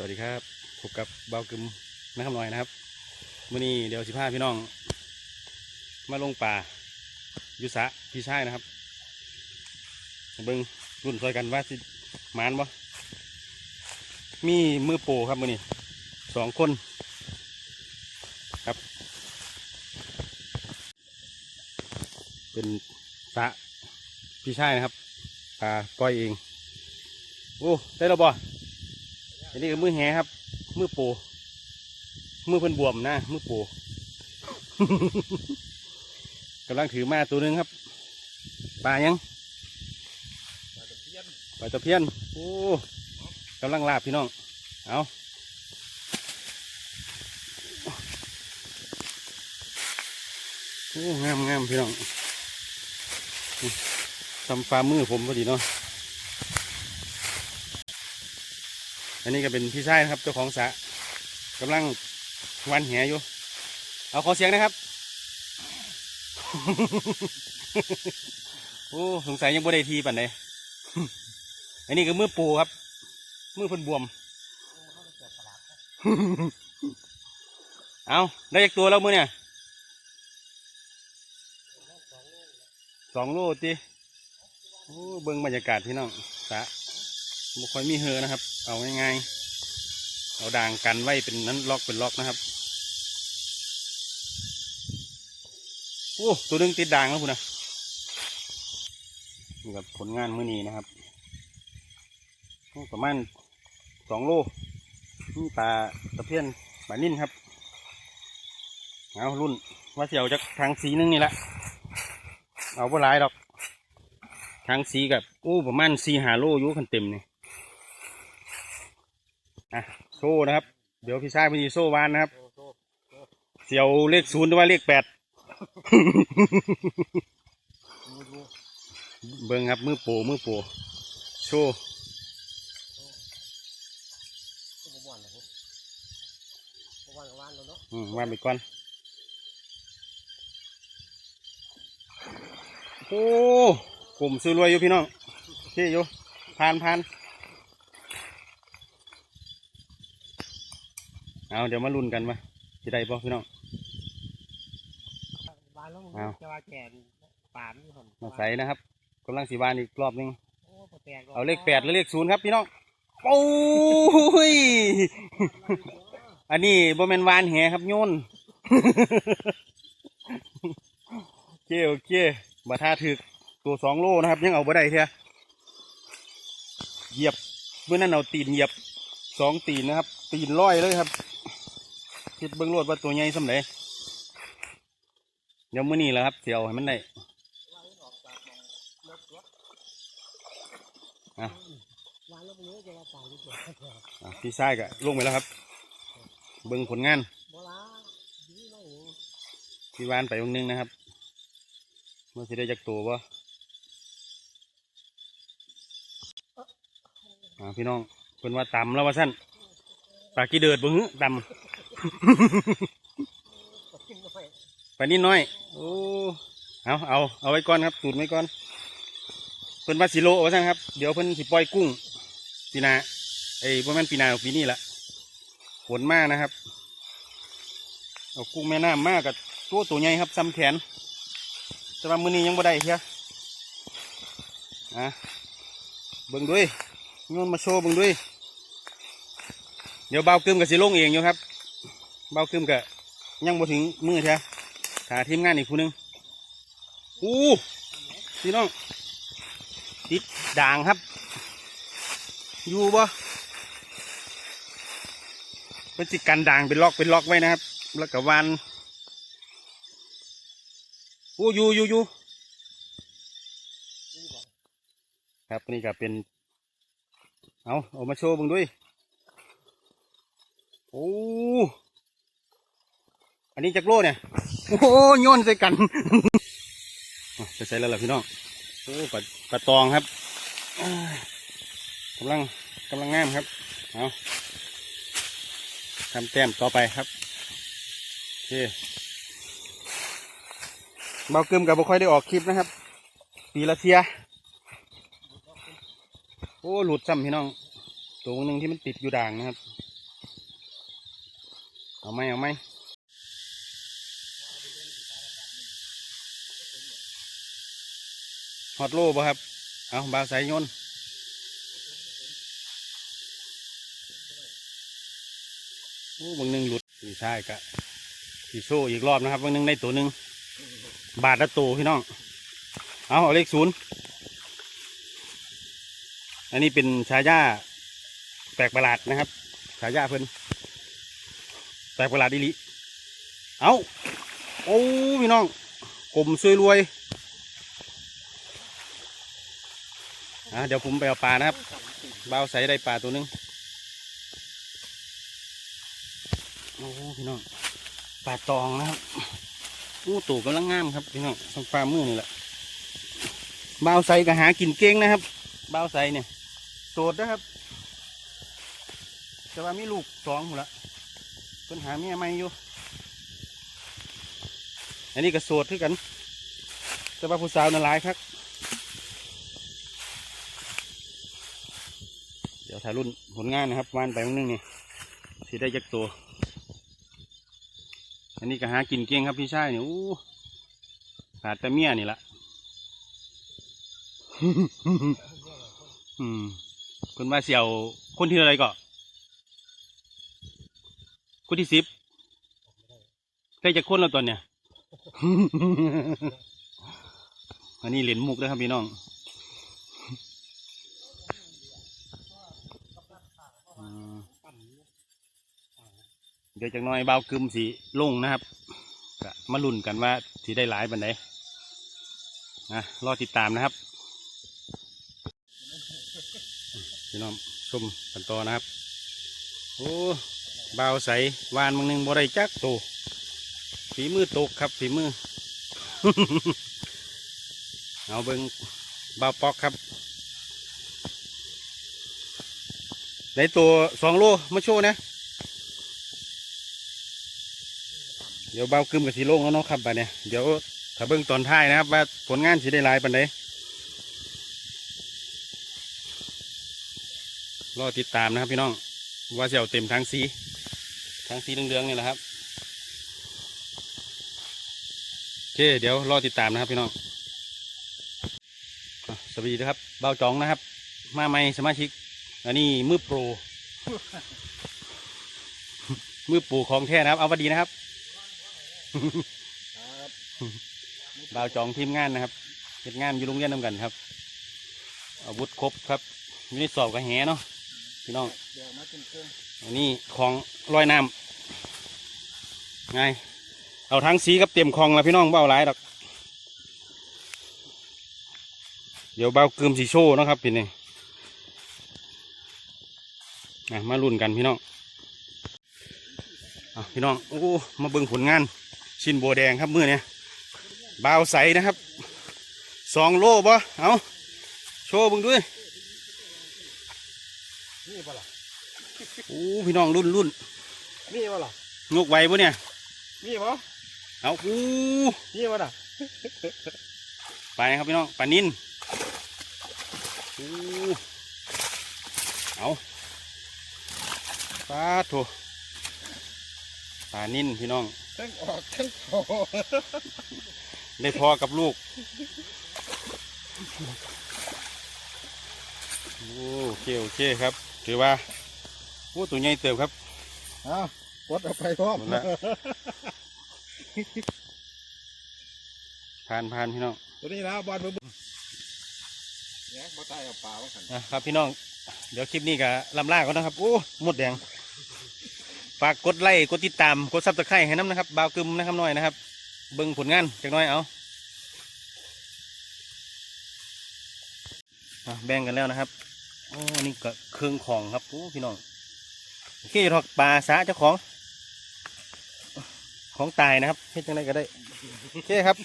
สวัสดีครับพบกับเบากึมนักคำนอยนะครับมื่อนี้เดี๋ยวสิพาพี่น้อง มาลงป่ายุสะพี่ชายนะครับเบิ้งรุ่นซอยกันว่าสิมานบ่มีมือโปครับมื่อนี้สองคนครับ เป็นสะพี่ชายนะครับปลาก้อยเอง โอ้ได้แล้วบ่ อันนี้ก็มือแหครับ มือปูมือเพิ่นบวมนะ มือปูกำลังถือมาตัวหนึงครับ ปลายัง ปลาตะเพียน โอ้กำลังลาบพี่น้อง เอาโอ้งามงามพี่น้องทำฟ้ามือผมพอดีเนาะ อันนี้ก็เป็นพี่ชายนะครับเจ้าของสระกำลังวันแหอยู่ เอาขอเสียงนะครับ โอ้สงสัยยังบ่ได้ทีปั่นเลยอันนี้ก็มือปูครับ มือเพิ่นบวม เอาได้อีกตัวแล้วมือเนี่ยสองโลจีโอ้เบิ่งบรรยากาศพี่น้องสะ บ่ค่อยมีเหือนะครับ เอาง่ายๆเอาด่างกันไว้เป็นนั้นล็อกเป็นล็อกนะครับโอ้ตัวนึงติดด่างแล้วคุณนะนี่กับผลงานมื้อนี้นะครับโอ้ประมาณสองโลนี่ปลาตะเพียนปลานิ่นครับเอารุ่นว่าเสียวจากทางสีนึงนี่แหละเอาไ่หลายดอก ทางสีกับโอ้ประมาณสีหาโลอยู่คันเต็มนี่ อะโซ่นะครับ เดี๋ยวพี่ชายพอดีโซ่วานนะครับ เสียวเลขศูนย์หรือว่าเลขแปดเบิ้งครับมือโปมือโปโชว์อืมวางไปก่อน โอ้กลุ่มซื้อรวยอยู่พี่น้องโอเคอยู่ผ่านผ่าน เอาเดี๋ยวมาลุ้นกันว่าจะได้ป่พี่น้องบ้านแล้วอ้าวจะว่าแก่นป่ามอยู่ผมมาใส่นะครับกำลังสีบานอีกรอบหนึงโอ้บ่แตกหรกเอาเลขแปดหรือเลขศูนย์ครับพี่น้องโอ้ยอันนี้บ่แมนวานแหครับโยนโอเคโอเคบาท่าถึกตัวสองโลนะครับ ยังเอาบ่ได้เท่าเหยียบเมื่อนั้นเอาตีนเหยียบสองตีนนะครับ ตีนร้อยเลยครับ คิดเบิ้งโลดว่าตัวใหญ่สำเร็จเดี๋ยวมื้อนี้แหละครับเสียวให้มันได้อะวางแล้วตรงนี้จะว่าป่าอยู่เฉยอะพี่ชายก็ลงไปแล้วครับ เบิ่งผลงานพี่วานไปวงหนึงนะครับเมื่อสิได้จักตัวบ่พี่น้องเพิ่นว่าต่ำแล้วว่าสั้นปากกีเดิดบ่ฮึต่ำ ปลานิดน้อย โอ้ เอาเอาเอาไว้ก่อนครับตูดไว้ก่อน เพิ่นว่าสิโลว่าสั้นครับ เดี๋ยวเพิ่นสิปล่อยกุ้งปีนาไอ้บ่แม่นปีนาหรอกปีนี้ละฝนมากนะครับ เอากุ้งแม่น้ำมากกับตัวตัวใหญ่ครับซ้ำแขน แต่ว่ามือนี้ยังบ่ได้เทียอะเบิ่งด้วยโยนมาโชว์เบิ่งด้วย เดี๋ยวเบาเกึมกับสิลงเองอยู่ครับ เบากึมกับยังบ่ถึงมือเทียหาทีมงานอีกผู้หนึงอู้พี่น้องติดด่างครับ อยู่บ่เป็นสิกันด่างเป็นล็อกเป็นล็อกไว้นะครับ แล้วก็วานโอ้อยู่อยู่อยู่ครับนี่ก็เป็น เอาเอามาโชว์บึงด้วย โอ้ อันนี้จักโลเนี่ย โอ้โหโยนใส่กันอะไปใส่แล้วล่ะพี่น้องโอ้ปลาปลาตองครับอ้ายกำลังกำลังงามครับเอาทำแต้มต่อไปครับโอเคเบากึมกับบ่ค่อยได้ออกคลิปนะครับ ปีละเทียโอ้หลุดซ้ำพี่น้อง ตัวหนึ่งที่มันติดอยู่ด่างนะครับ เอาไหมเอาไหม ฮอตโลบ่ครับ เอาบาสายยนต์โอ้บางหนึ่งหลุดพี่ชายกะพี่โชว์อีกรอบนะครับบางหนึ่งได้ตัวหนึ่งบาทละตัวพี่น้อง เอาเอาเลขศูนย์อันนี้เป็นชายาแปลกประหลาดนะครับชายาเพิ่นแปลกประหลาดดิลิเอาโอ้พี่น้องกลมซวยรวย อะเดี๋ยวผมไปเอาปลานะครับเบาใส่ได้ปลาตัวหนึงโอ้พี่น้องปลาตองนะครับโอ้ตู่กำลังงามครับพี่น้องทางปลามือนี่แหละบ่าใสก็หากินเก่งนะครับเบาใสเนี่ยโสดนะครับ แต่ว่ามีลูกสองหมดละเพิ่นหาเมียใหม่อยู่ อันนี้ก็โสดคือกัน แต่ว่าผู้สาวน่าร้ายครับ เดี๋ ยวถ่ายรุ่นผลงานนะครับวานไปวันหนึงนี่สิได้จักตัว อันนี้ก็หากินเก่งครับพี่ชายเนี่ยอู้ขาดต่เมียนี่ละอืมคุณว่าเสี่ยวคนที่อะไรก็คนที่สิบใกล้จะคนแล้วตอนเนี้ยอันนี้เหรียญมุกนะครับพี่น้อง เดี๋ยวจากน้อยเบาวกึมสีลงนะครับมาลุ้นกันว่าสีได้หลายบันไดนะรอติดตามนะครับพี่น้องชมกันต่อนะครับโอ้เบาใสวานมึงหนึ่งบ่ได้จักโตวฝีมือตกครับฝีมือ เอาเบิงเบาปอกครับได้ตัวสองโลมาโชว์นะ เดี๋ยวเบาวกึมกับสีโล่งแล้วเนาะครับบัดเนี่ยเดี๋ยวถ้าเบิ่งตอนท้ายนะครับว่าผลงานสิได้ลายปันใดรอติดตามนะครับพี่น้องว่าเจะเอาเต็มทั้งสีทั้งสีเหลืองๆนี่แหละครับโอเคเดี๋ยวรอติดตามนะครับพี่น้องสวัสดีนะครับเบาจองนะครับ มาใหม่สมาชิก อันนี้มือโปรมือปูของแท้นะครับ เอาวัดีนะครับ บาจองทีมงานนะครับเฮ็ดงานอยู่โรงเรียนนำกันครับ อาวุธครบครับอยู่ในสอบกระแหเนาะพี่น้องเดี๋ยวมาเป็นเครื่องอันนี้ของลอยน้ำไงเอาทั้งสีกับเต็มคลองแล้วพี่น้องเบาหลายดอกเดี๋ยวเบาเกิมสีโชว์เนาะครับพี่นี่นะมาลุ้นกันพี่น้องอะ พี่น้องโอ้มาเบิ่งผลงานชิ้นโบวแดงครับมือเนี่ยเบาใสนะครับสองโลบ่เอาโชว์เบิ่งด้วยนี่ปะล่ะโอ้พี่น้องรุ่นรุ่นนี่ปะล่ะงกไว้ปะเนี่ยนี่ปะเอาอู้นี่ปะล่ะไปนะครับพี่น้องปลานินอู้เอาปลาโถ ปลานินพี่น้อง ทั้งออกทั้งโอได้พอกับลูกโอ้โอเคโอเคครับ ถือว่าโอ้ตัวใหญ่เติบครับอ้าวกดเอาไปพร้อมหมดละผ่านผ่านพี่น้อง ตัวนี้นะบอลเบิ่งเนี่ยบ่ตายเอาปลาว่าขันนะครับพี่น้อง เดี๋ยวคลิปนี้ก็ลำลาก่อนนะครับ โอ้หมดแดง ฝากกดไลค์กดติดตามกดซับสไครต์ให้น้ำนะครับ บาวกึมนะครับหน่อยนะครับ เบิ่งผลงานจากน้อยเอาแบ่งกันแล้วนะครับโอ้นี่ก็เครื่องของครับโอ้พี่น้องโอเคทอกปลาสาเจ้าของ ของตายนะครับเฮ็ดจังไดก็ได้โอเคครับ